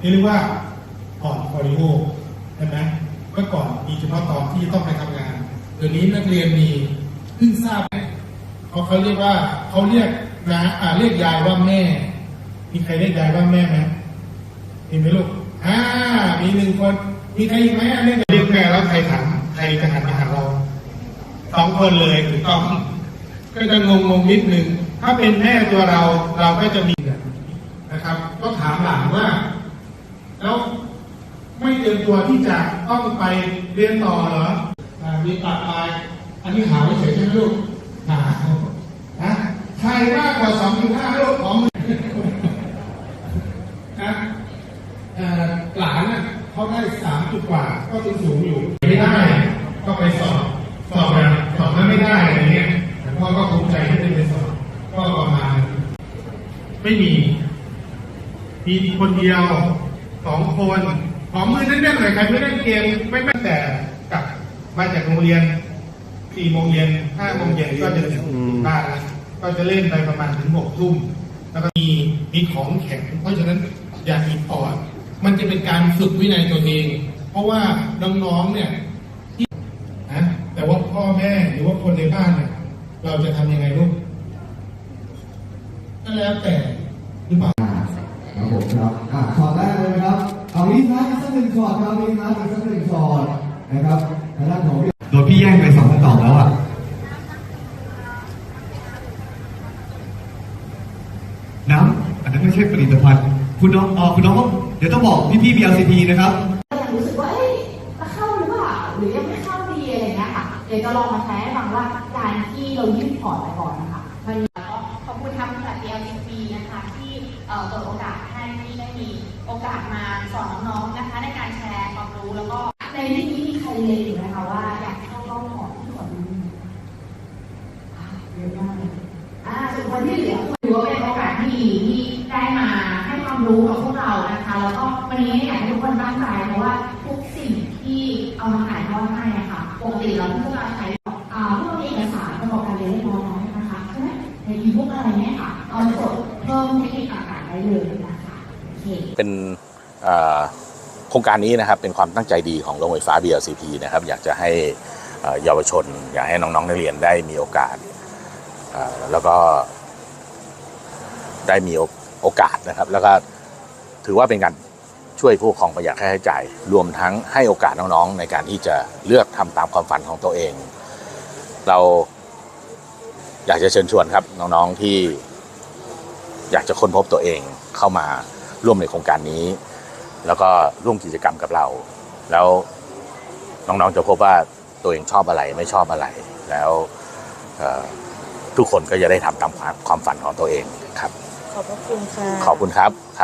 ที่เรียกว่าพอร์ตโฟลิโอใช่ไหมเมื่อก่อนมีเฉพาะตอนที่ต้องไปทำงานเดี๋ยวนี้นักเรียนมีเพิ่งทราบเขาเขาเรียกว่าเขาเรียกนะอ่าเรียกยายว่าแม่ มีใครเรียกยายว่าแม่ไหมมีไหมลูกอ่ามีหนึ่งคนมีใครอีกไหมเรียกเรียกแม่แล้วใครถามใครจะหันมาหาเราสองคนเลยถูกต้องก็จะงงงๆนิดนึงถ้าเป็นแม่ตัวเราเราก็จะมีนะครับ ก็ถามหลานว่า แล้วไม่เตรียมตัวที่จะต้องไปเรียนต่อเหรอมีปากปลายอันนี้หาไว้เฉยใช่ไหมลูกหานะใครมากกว่าสองจุดห้าลูกของมือนะหลานนะเขาได้สามจุดกว่า ก็สูงสูงอยู่ไม่ได้ก็ไปสอบสอบแบบสอบแล้วไม่ได้อะไรเงี้ยแต่พ่อก็ภูมิใจที่ได้ไปสอบก็ประมาณ ไม่มี มีคนเดียว สองคนขอมือแน่นๆหน่อยใครไม่เล่นเกมไม่แม้แต่กลับมาจากโรงเรียนสี่โมงเย็นห้าโมงเย็นก็จะถึงบ้านแล้วก็จะเล่นไปประมาณถึงหกทุ่มแล้วก็มีมีของแข็ง เพราะฉะนั้นอย่ามีปอดมันจะเป็นการฝึกวินัยตัวเอง เพราะว่าน้องๆเนี่ยที่นะแต่ว่าพ่อแม่หรือว่าคนในบ้านเนี่ยเราจะทำยังไงลูกก็แล้วแต่หรือเปล่า ครับผมครับอะช็อตแรกเลยนะครับเอาวิทัศน์อีกสักหนึ่งช็อตครับวิทัศน์อีกสักหนึ่งช็อตนะครับทางด้านของโดนพี่แย่งไปสองคำตอบแล้วอะน้ำอันนั้นไม่ใช่ผลิตภัณฑ์ คุณน้องเออคุณน้องเดี๋ยวต้องบอกพี่พี่ BLCP นะครับยังรู้สึกว่าเอ้ยจะเข้าหรือเปล่าหรือยังไม่เข้าดีอะไรเงี้ยค่ะเดี๋ยวจะลองมาแชร์ให้ฟังว่าการที่เรายื่นพอร์ตไปก่อนนะคะมัน เยอะมากอ่าส่วนคนที่เหลือถือว่าเป็นโอกาสที่ดีที่ได้มาให้ความรู้กับพวกเรานะคะ แล้วก็วันนี้อยากให้ทุกคนตั้งใจเพราะว่าทุกสิ่งที่เอามาถ่ายทอดให้นะคะปกติเราพวกเราใช้อ่าพวกเอกสารประกอบการเรียนเรียบร้อยนะคะใช่ไหมในอีบุ๊กอะไรเนี่ยค่ะเอามาจดเพิ่มเทคนิคต่างๆได้เลยนะคะโอเคเป็นอ่อโครงการนี้นะครับเป็นความตั้งใจดีของโรงไฟฟ้า BLCP นะครับอยากจะให้เยาวชน อยากให้น้องๆนักเรียนได้มีโอกาส แล้วก็ได้มีโอกาสนะครับ แล้วก็ถือว่าเป็นการช่วยผู้ปกครองประหยัดค่าใช้จ่าย รวมทั้งให้โอกาสน้องๆ ในการที่จะเลือกทำตามความฝันของตัวเอง เราอยากจะเชิญชวนครับน้องๆที่อยากจะค้นพบตัวเองเข้ามาร่วมในโครงการนี้ แล้วก็ร่วมกิจกรรมกับเรา แล้วน้องๆจะพบว่าตัวเองชอบอะไรไม่ชอบอะไรแล้ว ทุกคนก็จะได้ทำตามความความฝันของตัวเองครับ ขอบพระคุณค่ะ ขอบคุณครับ